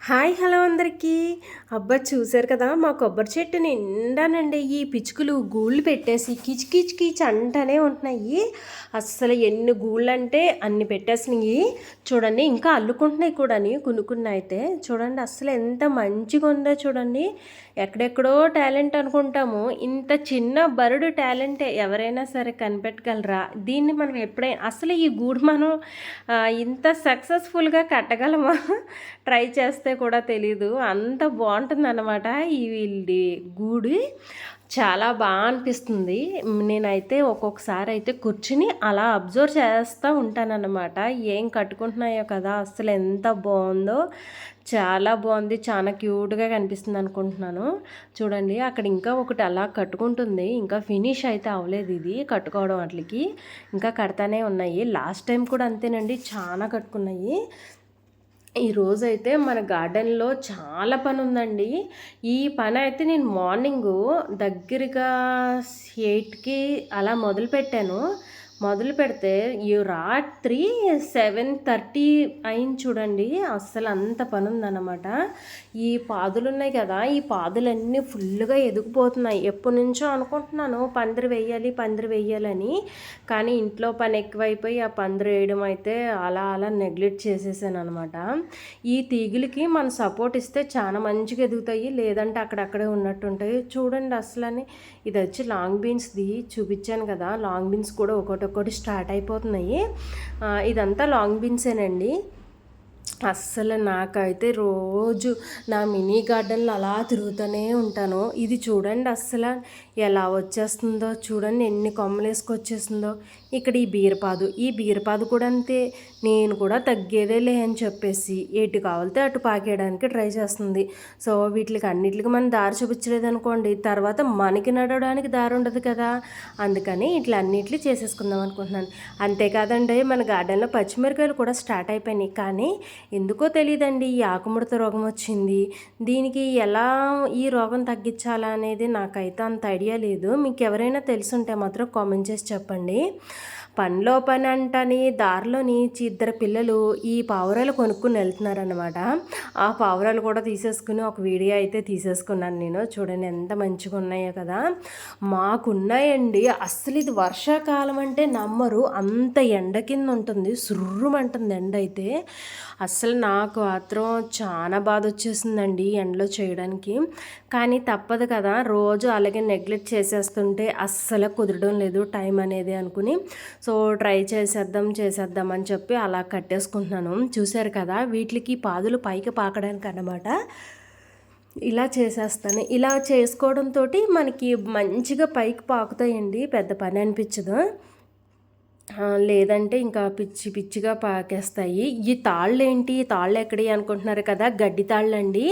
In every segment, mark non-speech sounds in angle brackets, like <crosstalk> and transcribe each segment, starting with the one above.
Hi hello అందరికీ. అబ్బా చూశారు కదా మా కొబ్బరి చెట్టు నిండానండి. ఈ పిచ్చుకలు గూళ్ళు పెట్టేసి కిచ్ కిచ్ కిచ్ అంటనే ఉంటున్నాయి. అస్సలు ఎన్ని గూళ్ళు అంటే అన్ని పెట్టేసినాయి. చూడండి ఇంకా అల్లుకుంటున్నాయి కూడా కొనుక్కున్న అయితే. చూడండి అస్సలు ఎంత మంచిగా ఉందో చూడండి. ఎక్కడెక్కడో టాలెంట్ అనుకుంటాము. ఇంత చిన్న బరుడు టాలెంట్ ఎవరైనా సరే కనిపెట్టగలరా? దీన్ని మనం ఎప్పుడైనా అసలు ఈ గూడు మనం ఇంత సక్సెస్ఫుల్గా కట్టగలమా? <laughs> ట్రై చేస్తే కూడా తెలీదు. అంత బాగుంటుంది అనమాట ఈ వీళ్ళది గూడి. చాలా బాగా అనిపిస్తుంది. నేనైతే ఒక్కొక్కసారి అయితే కూర్చుని అలా అబ్జర్వ్ చేస్తూ ఉంటానన్నమాట. ఏం కట్టుకుంటున్నాయో కదా అసలు ఎంత బాగుందో. చాలా బాగుంది. చాలా క్యూట్గా కనిపిస్తుంది అనుకుంటున్నాను. చూడండి అక్కడ ఇంకా ఒకటి అలా కట్టుకుంటుంది. ఇంకా ఫినిష్ అయితే అవ్వలేదు ఇది కట్టుకోవడం వాటికి. ఇంకా కడతానే ఉన్నాయి. లాస్ట్ టైం కూడా అంతేనండి చాలా కట్టుకున్నాయి. ఈ రోజైతే మన గార్డెన్లో చాలా పని ఉందండి ఈ పని అయితే నేను మార్నింగు దగ్గరగా ఎయిట్కి అలా మొదలు పెట్టాను మొదలు పెడితే ఈ రాత్రి సెవెన్ థర్టీ అయింది చూడండి. అస్సలు అంత పని ఉందన్నమాట. ఈ పాదులు ఉన్నాయి కదా ఈ పాదులన్నీ ఫుల్గా ఎదిగిపోతున్నాయి. ఎప్పటి నుంచో అనుకుంటున్నాను పందిరి వేయాలి పందిరి వేయాలని కానీ ఇంట్లో పని ఎక్కువైపోయి ఆ పందిరి వేయడం అయితే అలా అలా నెగ్లెక్ట్ చేసేసాను అనమాట ఈ తీగలకి మనం సపోర్ట్ ఇస్తే చాలా మంచిగా ఎదుగుతాయి. లేదంటే అక్కడక్కడే ఉన్నట్టు ఉంటాయి. చూడండి అసలని ఇది వచ్చి లాంగ్ బీన్స్ది చూపించాను కదా లాంగ్ బీన్స్ కూడా ఒకటి ఒక్కొక్కటి స్టార్ట్ అయిపోతున్నాయి. ఇదంతా లాంగ్ బీన్సేనండి. అస్సలు నాకైతే రోజు నా మినీ గార్డెన్లో అలా తిరుగుతూనే ఉంటాను. ఇది చూడండి అస్సలు ఎలా వచ్చేస్తుందో చూడండి ఎన్ని కొమ్మలు వేసుకొచ్చేస్తుందో ఇక్కడ ఈ బీరపాదు ఈ బీరపాదు కూడా అంతే నేను కూడా తగ్గేదేలే అని చెప్పేసి ఎటు కావాలితే అటు పాకేయడానికి ట్రై చేస్తుంది. సో వీటికి అన్నిటికి మనం దారి చూపించలేదు అనుకోండి తర్వాత మనకి నడవడానికి దారి ఉండదు కదా. అందుకని ఇట్లా అన్నిట్లు చేసేసుకుందాం అనుకుంటున్నాను. అంతేకాదండి మన గార్డెన్లో పచ్చిమిరకాయలు కూడా స్టార్ట్ అయిపోయినాయి. కానీ ఎందుకో తెలియదండి ఈ ఆకుముడత రోగం వచ్చింది. దీనికి ఎలా ఈ రోగం తగ్గించాలా అనేది నాకైతే అంత ఐడియా లేదు. మీకు ఎవరైనా తెలుసుంటే మాత్రం కామెంట్ చేసి చెప్పండి. పనిలో పని అంటని దారిలోని చి- ఇద్దరు పిల్లలు ఈ పావురాలు కొనుక్కుని వెళ్తున్నారనమాట ఆ పావురాలు కూడా తీసేసుకుని ఒక వీడియో అయితే తీసేసుకున్నాను నేను. చూడండి ఎంత మంచిగా ఉన్నాయో కదా. మాకున్నాయండి. అస్సలు ఇది వర్షాకాలం అంటే నమ్మరు. అంత ఎండ కింద ఉంటుంది. సుర్రుమంటుంది ఎండ అయితే. అస్సలు నాకు మాత్రం చాలా బాధ వచ్చేసిందండి ఎండలో చేయడానికి. కానీ తప్పదు కదా. రోజు అలాగే నెగ్లెక్ట్ చేసేస్తుంటే అస్సలు కుదరడం లేదు టైం అనేది అనుకుని. సో ట్రై చేసేద్దాం చేసేద్దాం అని చెప్పి అలా కట్టేసుకుంటున్నాను. చూశారు కదా వీటికి పాదులు పైకి పాకడానికి అన్నమాట. ఇలా చేసేస్తాను. ఇలా చేసుకోవడంతో మనకి మంచిగా పైకి పాకుతాయండి. పెద్ద పని అనిపించదు. లేదంటే ఇంకా పిచ్చి పిచ్చిగా పాకేస్తాయి. ఈ తాళ్ళు ఏంటి తాళ్ళు ఎక్కడి అనుకుంటున్నారు కదా? గడ్డి తాళ్ళు అండి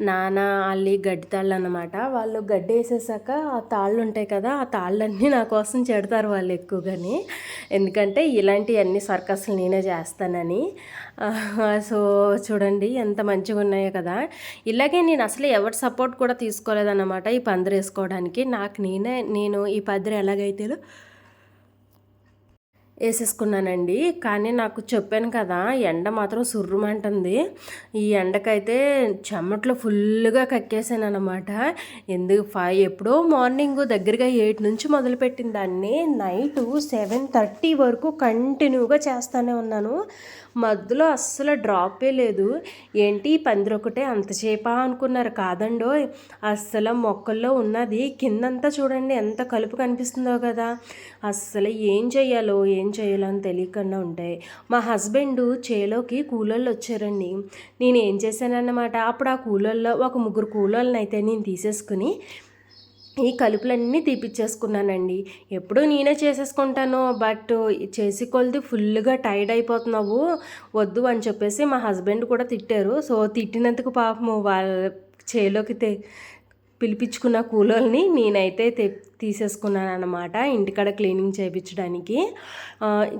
నాన్న అల్లి గడ్డి తాళ్ళు అనమాట వాళ్ళు గడ్డి వేసేసాక ఆ తాళ్ళు ఉంటాయి కదా ఆ తాళ్ళన్నీ నా కోసం చెడతారు వాళ్ళు ఎక్కువగాని. ఎందుకంటే ఇలాంటివన్నీ సర్కస్లు నేనే చేస్తానని. సో చూడండి ఎంత మంచిగా ఉన్నాయో కదా. ఇలాగే నేను అసలు ఎవరి సపోర్ట్ కూడా తీసుకోలేదన్నమాట ఈ పందిరి వేసుకోవడానికి నాకు నేనే నేను ఈ పందిరి ఎలాగైతేలో వేసేసుకున్నానండి. కానీ నాకు చెప్పాను కదా ఎండ మాత్రం సుర్రుమంటుంది. ఈ ఎండకైతే చెమట్లు ఫుల్గా కక్కేసాను అనమాట ఎందుకు ఫైవ్ ఎప్పుడో మార్నింగ్ దగ్గరగా ఎయిట్ నుంచి మొదలుపెట్టిన దాన్ని నైట్ సెవెన్ థర్టీ వరకు కంటిన్యూగా చేస్తూనే ఉన్నాను. మధ్యలో అస్సలు డ్రాపే లేదు. ఏంటి పందిరొకటే అంతసేపా అనుకున్నారు. కాదండో అస్సలు మొక్కల్లో ఉన్నది కిందంతా చూడండి ఎంత కలుపు కనిపిస్తుందో కదా. అస్సలు ఏం చేయాలో ఏం చేయాలో అని తెలియకుండా ఉంటాయి. మా హస్బెండ్ చేలోకి కూలోళ్ళు వచ్చారండి. నేను ఏం చేశానన్నమాట అప్పుడు ఆ కూలోళ్ళలో ఒక ముగ్గురు కూలోళ్ళని అయితే నేను తీసేసుకుని ఈ కలుపులన్నీ తీపిచ్చేసుకున్నానండి. ఎప్పుడూ నేనే చేసేసుకుంటాను బట్ చేసి కొలిది ఫుల్గా టైర్డ్ అయిపోతున్నావు వద్దు అని చెప్పేసి మా హస్బెండ్ కూడా తిట్టారు. సో తిట్టినందుకు పాపము వాళ్ళ చేలోకి తే పిలిపించుకున్న కూలోల్ని నేనైతే తె తీసేసుకున్నాను అనమాట ఇంటికాడ క్లీనింగ్ చేయించడానికి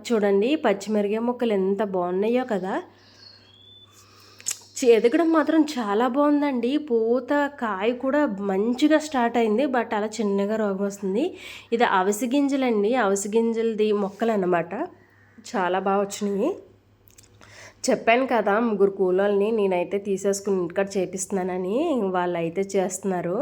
చూడండి పచ్చిమిరకాయ ముక్కలు ఎంత బాగున్నాయో కదా. ఎదగడం మాత్రం చాలా బాగుందండి. పూత కాయ కూడా మంచిగా స్టార్ట్ అయింది. బట్ అలా చిన్నగా రోగం వస్తుంది. ఇది అవసి గింజలండి. అవిసి గింజలది మొక్కలు అన్నమాట చాలా బాగా వచ్చినాయి చెప్పాను కదా ముగ్గురు కూలోల్ని నేనైతే తీసేసుకుని ఇంటికాడ చేపిస్తున్నానని వాళ్ళు అయితే చేస్తున్నారు.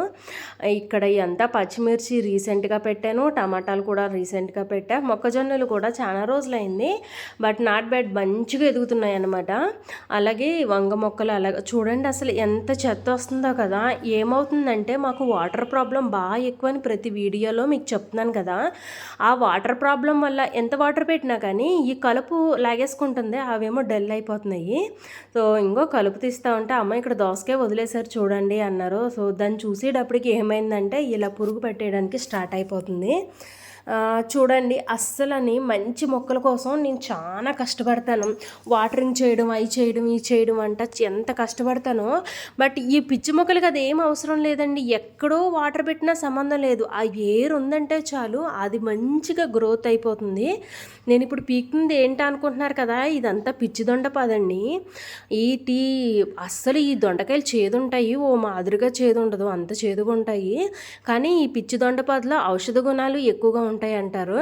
ఇక్కడ అంతా పచ్చిమిర్చి రీసెంట్గా పెట్టాను టమాటాలు కూడా రీసెంట్గా పెట్టా. మొక్కజొన్నలు కూడా చాలా రోజులైంది బట్ నాట్ బ్యాడ్ మంచిగా ఎదుగుతున్నాయి అన్నమాట అలాగే వంగ మొక్కలు అలాగే చూడండి అసలు ఎంత చెత్త వస్తుందో కదా. ఏమవుతుందంటే మాకు వాటర్ ప్రాబ్లం బాగా ఎక్కువ అని ప్రతి వీడియోలో మీకు చెప్తున్నాను కదా. ఆ వాటర్ ప్రాబ్లం వల్ల ఎంత వాటర్ పెట్టినా కానీ ఈ కలుపు లాగేసుకుంటుంది అవేమో డల్ అయిపోతున్నాయి. సో ఇంకో కలుపు తీస్తా ఉంటే అమ్మ ఇక్కడ దోసకాయ వదిలేసారు చూడండి అన్నారు. సో దాన్ని చూసేటప్పటికి ఏమైందంటే ఇలా పురుగు పెట్టేయడానికి స్టార్ట్ అయిపోతుంది. చూడండి అస్సలని మంచి మొక్కల కోసం నేను చాలా కష్టపడతాను. వాటరింగ్ చేయడం అవి చేయడం ఇవి చేయడం అంట ఎంత కష్టపడతానో. బట్ ఈ పిచ్చి మొక్కలకి అది ఏం అవసరం లేదండి. ఎక్కడో వాటర్ పెట్టినా సంబంధం లేదు. ఆ ఏర్ ఉందంటే చాలు అది మంచిగా గ్రోత్ అయిపోతుంది. నేను ఇప్పుడు పీకింది ఏంటి అనుకుంటున్నారు కదా ఇదంతా పిచ్చి దొండ పదండి. ఈ టీ అస్సలు ఈ దొండకాయలు చేదుంటాయి. ఓ మాదిరిగా చేదు ఉండదు అంత చేదుగా ఉంటాయి కానీ ఈ పిచ్చి దొండపాదులో ఔషధ గుణాలు ఎక్కువగా ఉంటాయి ఉంటాయి అంటారు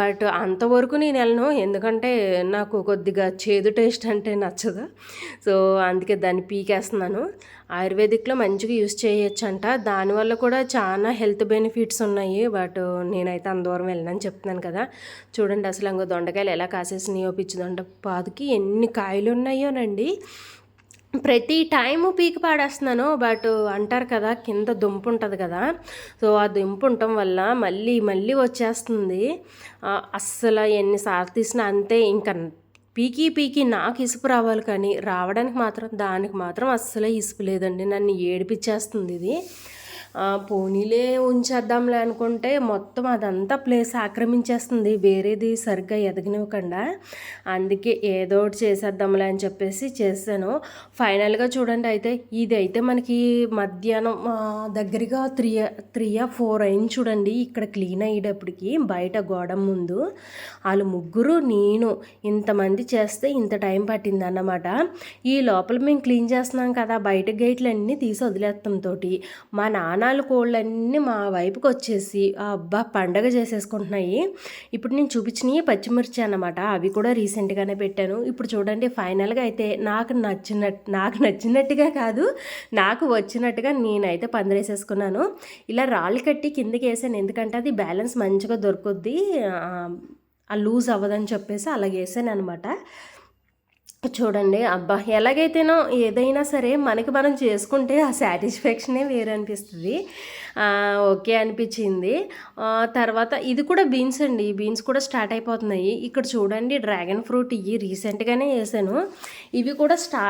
బట్ అంతవరకు నేను వెళ్ళను. ఎందుకంటే నాకు కొద్దిగా చేదు టేస్ట్ అంటే నచ్చదు. సో అందుకే దాన్ని పీకేస్తున్నాను. ఆయుర్వేదిక్లో మంచిగా యూస్ అంట దానివల్ల కూడా చాలా హెల్త్ బెనిఫిట్స్ ఉన్నాయి. బట్ నేనైతే అంత దూరం వెళ్ళనని చెప్తున్నాను కదా. చూడండి అసలు ఇంకో దొండకాయలు ఎలా కాసేసినాయో పిచ్చి దొండ పాదుకి ఎన్ని కాయలు ఉన్నాయోనండి. ప్రతి టైము పీకి పాడేస్తున్నాను బట్ అంటారు కదా కింద దుంప ఉంటుంది కదా. సో ఆ దుంప ఉండటం వల్ల మళ్ళీ మళ్ళీ వచ్చేస్తుంది. అస్సలు ఎన్నిసార్లు తీసినా అంతే ఇంకా పీకి పీకి నాకు ఇసుపు రావాలి కానీ రావడానికి మాత్రం దానికి మాత్రం అస్సలే ఇసుపు లేదండి. నన్ను ఏడిపించేస్తుంది ఇది. పోనీలే ఉంచేద్దాంలే అనుకుంటే మొత్తం అదంతా ప్లేస్ ఆక్రమించేస్తుంది. వేరేది సరిగ్గా ఎదగనివ్వకుండా. అందుకే ఏదో ఒకటి చేసేద్దాంలే అని చెప్పేసి చేశాను. ఫైనల్గా చూడండి అయితే ఇది అయితే మనకి మధ్యాహ్నం దగ్గరగా త్రీ త్రీ ఫోర్ అయింది చూడండి. ఇక్కడ క్లీన్ అయ్యేటప్పటికి బయట గోడ ముందు వాళ్ళు ముగ్గురు నేను ఇంతమంది చేస్తే ఇంత టైం పట్టింది అన్నమాట ఈ లోపల మేము క్లీన్ చేస్తున్నాం కదా బయట గేట్లు అన్నీ తీసి వదిలేస్తాం తోటి. మా నాన్న నాణాలు కోళ్ళన్నీ మా వైపుకి వచ్చేసి అబ్బా పండగ చేసేసుకుంటున్నాయి. ఇప్పుడు నేను చూపించినవి పచ్చిమిర్చి అనమాట అవి కూడా రీసెంట్గానే పెట్టాను. ఇప్పుడు చూడండి ఫైనల్గా అయితే నాకు నచ్చినట్టు నాకు నచ్చినట్టుగా కాదు నాకు వచ్చినట్టుగా నేనైతే పందిరేసేసుకున్నాను. ఇలా రాళ్ళు కట్టి కిందకి వేసాను ఎందుకంటే అది బ్యాలెన్స్ మంచిగా దొరుకుద్ది లూజ్ అవ్వదని చెప్పేసి అలాగే వేసాను అనమాట చూడండి అబ్బా ఎలాగైతేనో ఏదైనా సరే మనకి మనం చేసుకుంటే ఆ సాటిస్ఫాక్షనే వేరే అనిపిస్తుంది ఓకే అనిపించింది. తర్వాత ఇది కూడా బీన్స్ అండి. ఈ బీన్స్ కూడా స్టార్ట్ అయిపోతున్నాయి. ఇక్కడ చూడండి డ్రాగన్ ఫ్రూట్ ఇవి రీసెంట్గానే వేసాను. ఇవి కూడా స్టా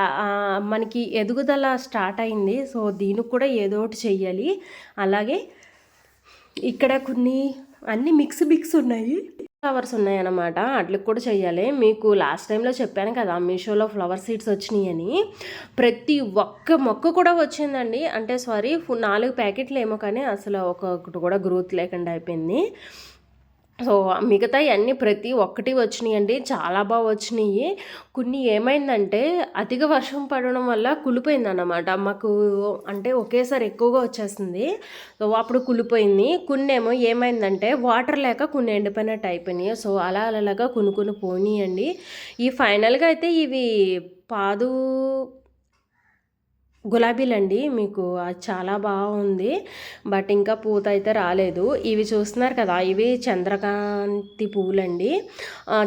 మనకి ఎదుగుదల స్టార్ట్ అయింది. సో దీనికి కూడా ఏదో ఒకటి చెయ్యాలి. అలాగే ఇక్కడ కొన్ని అన్ని మిక్స్ మిక్స్ ఉన్నాయి. ఫ్లవర్స్ ఉన్నాయన్నమాట. వాటికి కూడా చేయాలి మీకు లాస్ట్ టైంలో చెప్పాను కదా మీషోలో ఫ్లవర్ సీడ్స్ వచ్చినాయి అని ప్రతి ఒక్క మొక్క కూడా వచ్చిందండి. అంటే సారీ నాలుగు ప్యాకెట్లు ఏమో కానీ అసలు ఒక్కొక్కటి కూడా గ్రోత్ లేకుండా అయిపోయింది. సో మిగతా అన్నీ ప్రతి ఒక్కటి వచ్చినాయండి. చాలా బాగా వచ్చినాయి. కొన్ని ఏమైందంటే అతిగా వర్షం పడడం వల్ల కులిపోయింది అన్నమాట మాకు అంటే ఒకేసారి ఎక్కువగా వచ్చేసింది. సో అప్పుడు కులిపోయింది కొన్ని ఏమో ఏమైందంటే వాటర్ లేక కొన్ని ఎండిపోయినట్టు అయిపోయినాయి. సో అలా అలాగా కొన్ని కొన్ని పోనీయండి. ఈ ఫైనల్గా అయితే ఇవి పాదు గులాబీలండి మీకు చాలా బాగుంది. బట్ ఇంకా పూత అయితే రాలేదు. ఇవి చూస్తున్నారు కదా ఇవి చంద్రకాంతి పువ్వులండి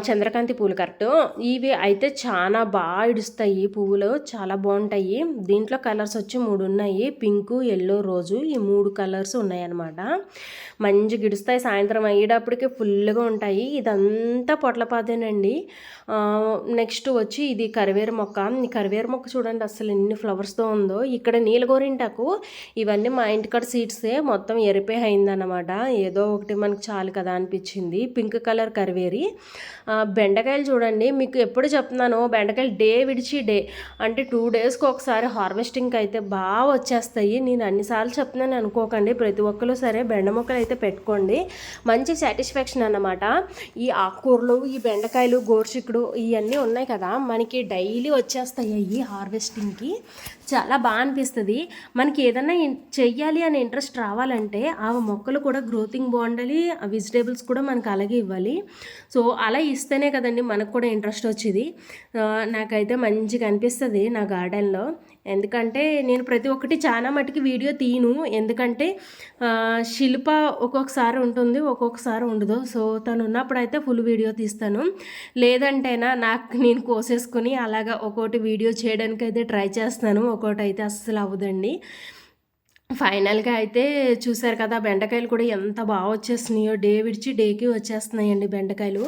చంద్రకాంతి పూలు కరెక్ట్. ఇవి అయితే చాలా బాగా ఇడుస్తాయి ఈ పువ్వులు. చాలా బాగుంటాయి. దీంట్లో కలర్స్ వచ్చి మూడు ఉన్నాయి. పింకు ఎల్లో రోజు ఈ మూడు కలర్స్ ఉన్నాయి అన్నమాట మంచి గిడుస్తాయి. సాయంత్రం అయ్యేటప్పటికి ఫుల్గా ఉంటాయి. ఇదంతా పొట్లపాదేనండి. నెక్స్ట్ వచ్చి ఇది కరివేరు మొక్క. ఈ కరివేరు మొక్క చూడండి అసలు ఎన్ని ఫ్లవర్స్తో ఉంది ఇక్కడ నీలగోరింటాకు ఇవన్నీ మా ఇంటికాడ సీడ్సే మొత్తం ఎరిపే అయిందన్నమాట ఏదో ఒకటి మనకు చాలు కదా అనిపించింది. పింక్ కలర్ కరివేరి. బెండకాయలు చూడండి. మీకు ఎప్పుడు చెప్తున్నాను బెండకాయలు డే విడిచి డే అంటే టూ డేస్కి ఒకసారి హార్వెస్టింగ్కి అయితే బాగా వచ్చేస్తాయి. నేను అన్నిసార్లు చెప్తున్నాను అనుకోకండి. ప్రతి ఒక్కరు సరే బెండ మొక్కలు అయితే పెట్టుకోండి. మంచి సాటిస్ఫాక్షన్ అన్నమాట. ఈ ఆకుకూరలు ఈ బెండకాయలు గోర్చిక్కుడు ఇవన్నీ ఉన్నాయి కదా. మనకి డైలీ వచ్చేస్తాయి అవి హార్వెస్టింగ్కి చాలా బాగా అనిపిస్తుంది. మనకి ఏదైనా చెయ్యాలి అనే ఇంట్రెస్ట్ రావాలంటే ఆ మొక్కలు కూడా గ్రోతింగ్ బాగుండాలి ఆ వెజిటేబుల్స్ కూడా మనకు అలాగే ఇవ్వాలి. సో అలా ఇస్తేనే కదండి మనకు కూడా ఇంట్రెస్ట్ వచ్చేది. నాకైతే మంచిగా అనిపిస్తుంది నా గార్డెన్లో. ఎందుకంటే నేను ప్రతి ఒక్కటి చాలా మటుకి వీడియో తీయను ఎందుకంటే శిల్ప ఒక్కొక్కసారి ఉంటుంది ఒక్కొక్కసారి ఉండదు. సో తను ఉన్నప్పుడు అయితే ఫుల్ వీడియో తీస్తాను. లేదంటేనా నాకు నేను కోసేసుకుని అలాగా ఒక్కోటి వీడియో చేయడానికి అయితే ట్రై చేస్తాను. ఒక్కోటి అయితే అస్సలు అవ్వదండి. ఫైనల్గా అయితే చూశారు కదా బెండకాయలు కూడా ఎంత బాగా వచ్చేస్తున్నాయో. డే విడిచి డేకి వచ్చేస్తున్నాయండి బెండకాయలు.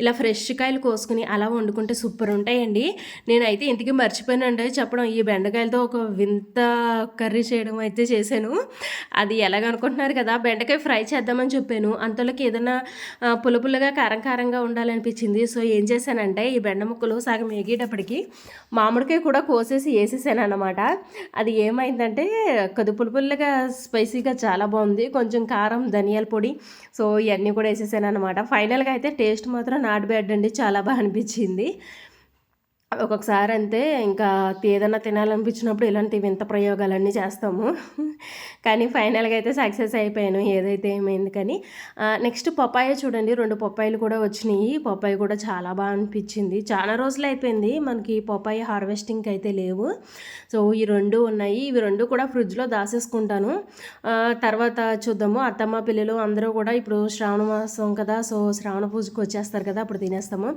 ఇలా ఫ్రెష్ కాయలు కోసుకుని అలా వండుకుంటే సూపర్ ఉంటాయండి. నేనైతే ఇంటికి మర్చిపోయినండి. చెప్పడం ఈ బెండకాయలతో ఒక వింత కర్రీ చేయడం అయితే చేశాను. అది ఎలాగనుకుంటున్నారు కదా బెండకాయ ఫ్రై చేద్దామని చెప్పాను. అంతలోకి ఏదైనా పులుపులుగా కారం కారంగా ఉండాలనిపించింది. సో ఏం చేశానంటే ఈ బెండ ముక్కలు సగం ఎగేటప్పటికి మామిడికాయ కూడా కోసేసి వేసేసాను అనమాట అది ఏమైందంటే కొద్ది పులుపులు ఫుల్గా స్పైసీగా చాలా బాగుంది. కొంచెం కారం ధనియాల పొడి సో ఇవన్నీ కూడా వేసేసాను అనమాట ఫైనల్గా అయితే టేస్ట్ మాత్రం నాట్ బ్యాడ్ అండి. చాలా బాగా అనిపించింది. ఒక్కొక్కసారి అంతే ఇంకా ఏదైనా తినాలనిపించినప్పుడు ఇలాంటి వింత ప్రయోగాలన్నీ చేస్తాము. కానీ ఫైనల్గా అయితే సక్సెస్ అయిపోయాను ఏదైతే ఏమైంది కానీ. నెక్స్ట్ పప్పాయ చూడండి రెండు పప్పాయలు కూడా వచ్చినాయి. పప్పాయ కూడా చాలా బాగా అనిపించింది. చాలా రోజులు అయిపోయింది మనకి పప్పాయ హార్వెస్టింగ్కి అయితే లేవు. సో ఈ రెండు ఉన్నాయి. ఇవి రెండు కూడా ఫ్రిడ్జ్లో దాసేసుకుంటాను. తర్వాత చూద్దాము. అత్తమ్మ పిల్లలు అందరూ కూడా ఇప్పుడు శ్రావణ మాసం కదా. సో శ్రావణ పూజకు వచ్చేస్తారు కదా అప్పుడు తినేస్తాము.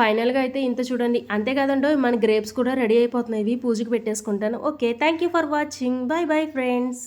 ఫైనల్గా అయితే ఇంత చూడండి. అంతే కదండో మన గ్రేప్స్ కూడా రెడీ అయిపోతున్నాయి. ఇవి పూజకి పెట్టేసుకుంటాను. Okay thank you for watching bye bye friends